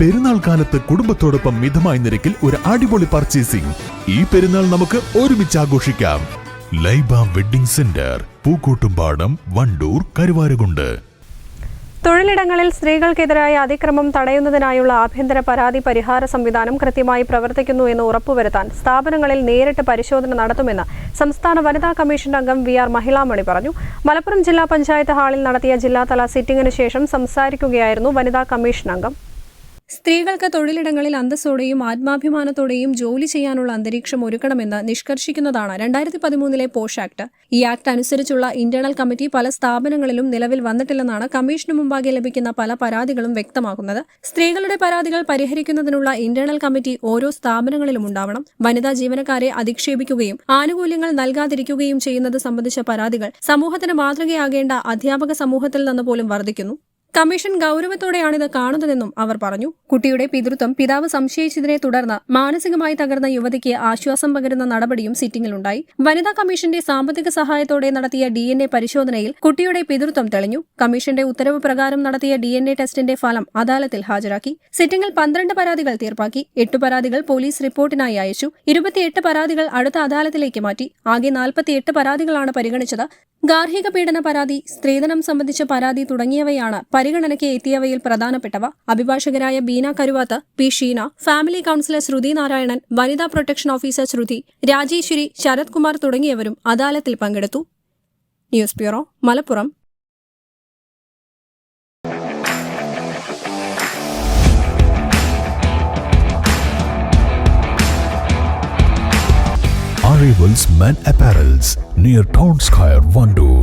പെരുന്നാൾ കാലത്ത് കുടുംബത്തോടൊപ്പം മിതമായ നിരക്കിൽ ഒരു അടിപൊളി പർച്ചേസിംഗ് ഈ പെരുന്നാൾ നമുക്ക് ഒരുമിച്ച് ആഘോഷിക്കാം. Laiba wedding centre Pookkottumpadam Wandoor Karuvarakundu. തൊഴിലിടങ്ങളിൽ സ്ത്രീകൾക്കെതിരായ അതിക്രമം തടയുന്നതിനായുള്ള ആഭ്യന്തര പരാതി പരിഹാര സംവിധാനം കൃത്യമായി പ്രവർത്തിക്കുന്നു എന്ന് ഉറപ്പുവരുത്താൻ സ്ഥാപനങ്ങളിൽ നേരിട്ട് പരിശോധന നടത്തുമെന്ന് സംസ്ഥാന വനിതാ കമ്മീഷൻ അംഗം വി ആർ മഹിളാമണി പറഞ്ഞു. മലപ്പുറം ജില്ലാ പഞ്ചായത്ത് ഹാളിൽ നടത്തിയ ജില്ലാതല സിറ്റിംഗിന് ശേഷം സംസാരിക്കുകയായിരുന്നു വനിതാ കമ്മീഷൻ അംഗം. സ്ത്രീകൾക്ക് തൊഴിലിടങ്ങളിൽ അന്തസ്സോടെയും ആത്മാഭിമാനത്തോടെയും ജോലി ചെയ്യാനുള്ള അന്തരീക്ഷം ഒരുക്കണമെന്ന് നിഷ്കർഷിക്കുന്നതാണ് രണ്ടായിരത്തി പതിമൂന്നിലെ പോഷ് ആക്ട്. ഈ ആക്ട് അനുസരിച്ചുള്ള ഇന്റേണൽ കമ്മിറ്റി പല സ്ഥാപനങ്ങളിലും നിലവിൽ വന്നിട്ടില്ലെന്നാണ് കമ്മീഷന് മുമ്പാകെ ലഭിക്കുന്ന പല പരാതികളും വ്യക്തമാക്കുന്നത്. സ്ത്രീകളുടെ പരാതികൾ പരിഹരിക്കുന്നതിനുള്ള ഇന്റേണൽ കമ്മിറ്റി ഓരോ സ്ഥാപനങ്ങളിലും ഉണ്ടാവണം. വനിതാ ജീവനക്കാരെ അധിക്ഷേപിക്കുകയും ആനുകൂല്യങ്ങൾ നൽകാതിരിക്കുകയും ചെയ്യുന്നത് സംബന്ധിച്ച പരാതികൾ സമൂഹത്തിന് മാതൃകയാകേണ്ട അധ്യാപക സമൂഹത്തിൽ നിന്ന് പോലും വർദ്ധിക്കുന്നു. കമ്മീഷൻ ഗൌരവത്തോടെയാണിത് കാണുന്നതെന്നും അവർ പറഞ്ഞു. കുട്ടിയുടെ പിതൃത്വം പിതാവ് സംശയിച്ചതിനെ തുടർന്ന് മാനസികമായി തകർന്ന യുവതിക്ക് ആശ്വാസം പകരുന്ന നടപടിയും സിറ്റിംഗിലുണ്ടായി വനിതാ കമ്മീഷന്റെ സാമ്പത്തിക സഹായത്തോടെ നടത്തിയ ഡി എൻ എ പരിശോധനയിൽ കുട്ടിയുടെ പിതൃത്വം തെളിഞ്ഞു. കമ്മീഷന്റെ ഉത്തരവ് പ്രകാരം നടത്തിയ ഡി എൻ എ ടെസ്റ്റിന്റെ ഫലം അദാലത്തിൽ ഹാജരാക്കി. സിറ്റിംഗിൽ പന്ത്രണ്ട് പരാതികൾ തീർപ്പാക്കി. എട്ട് പരാതികൾ പോലീസ് റിപ്പോർട്ടിനായി അയച്ചു. ഇരുപത്തിയെട്ട് പരാതികൾ അടുത്ത അദാലത്തിലേക്ക് മാറ്റി. ആകെ നാൽപ്പത്തിയെട്ട് പരാതികളാണ് പരിഗണിച്ചത്. ഗാർഹിക പീഡന പരാതി സ്ത്രീധനം സംബന്ധിച്ച പരാതി തുടങ്ങിയവയാണ് പരിഗണനയ്ക്ക് എത്തിയവയിൽ പ്രധാനപ്പെട്ടവ അഭിഭാഷകരായ Beena Karuvath P Sheena family counsellor Shruthi Narayanan വനിതാ പ്രൊട്ടക്ഷൻ ഓഫീസർ ശ്രുതി രാജേശ്വരി ശരത് കുമാർ തുടങ്ങിയവരും അദാലത്തിൽ പങ്കെടുത്തു news bureau Malappuram Arrivals Men Apparels near Town Square, Vandoor.